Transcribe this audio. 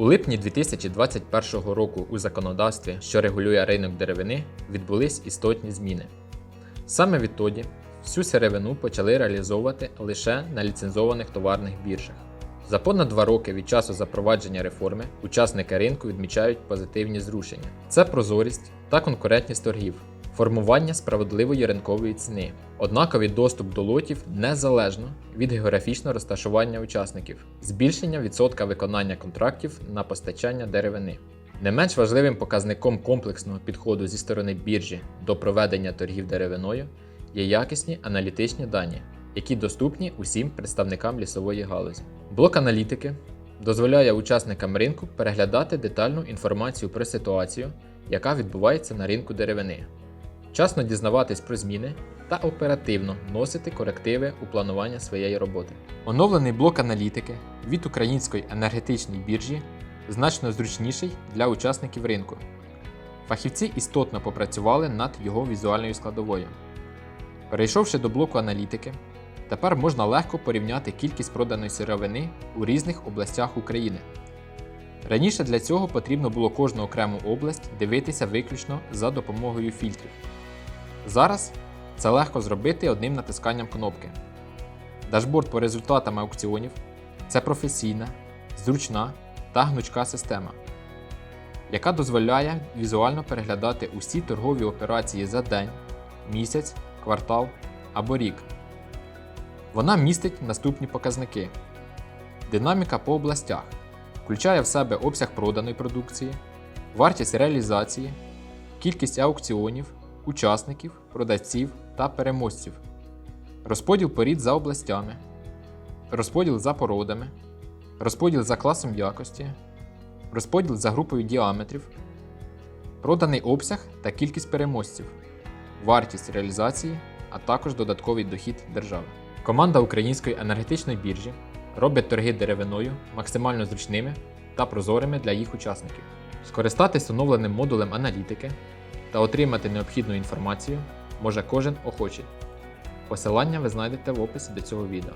У липні 2021 року у законодавстві, що регулює ринок деревини, відбулись істотні зміни. Саме відтоді всю сировину почали реалізовувати лише на ліцензованих товарних біржах. За понад два роки від часу запровадження реформи учасники ринку відмічають позитивні зрушення: це прозорість та конкурентність торгів, формування справедливої ринкової ціни, однаковий доступ до лотів незалежно від географічного розташування учасників, збільшення відсотка виконання контрактів на постачання деревини. Не менш важливим показником комплексного підходу зі сторони біржі до проведення торгів деревиною є якісні аналітичні дані, які доступні усім представникам лісової галузі. Блок аналітики дозволяє учасникам ринку переглядати детальну інформацію про ситуацію, яка відбувається на ринку деревини, вчасно дізнаватись про зміни та оперативно вносити корективи у планування своєї роботи. Оновлений блок аналітики від української енергетичної біржі значно зручніший для учасників ринку. Фахівці істотно попрацювали над його візуальною складовою. Перейшовши до блоку аналітики, тепер можна легко порівняти кількість проданої сировини у різних областях України. Раніше для цього потрібно було кожну окрему область дивитися виключно за допомогою фільтрів. Зараз це легко зробити одним натисканням кнопки. Дашборд по результатам аукціонів це професійна, зручна та гнучка система, яка дозволяє візуально переглядати усі торгові операції за день, місяць, квартал або рік. Вона містить наступні показники: динаміка по областях, включає в себе обсяг проданої продукції, вартість реалізації, кількість аукціонів, учасників, продавців та переможців, розподіл порід за областями, розподіл за породами, розподіл за класом якості, розподіл за групою діаметрів, проданий обсяг та кількість переможців, вартість реалізації, а також додатковий дохід держави. Команда Української енергетичної біржі робить торги деревиною максимально зручними та прозорими для їх учасників. Скористатись оновленим модулем аналітики та отримати необхідну інформацію може кожен охочий. Посилання ви знайдете в описі до цього відео.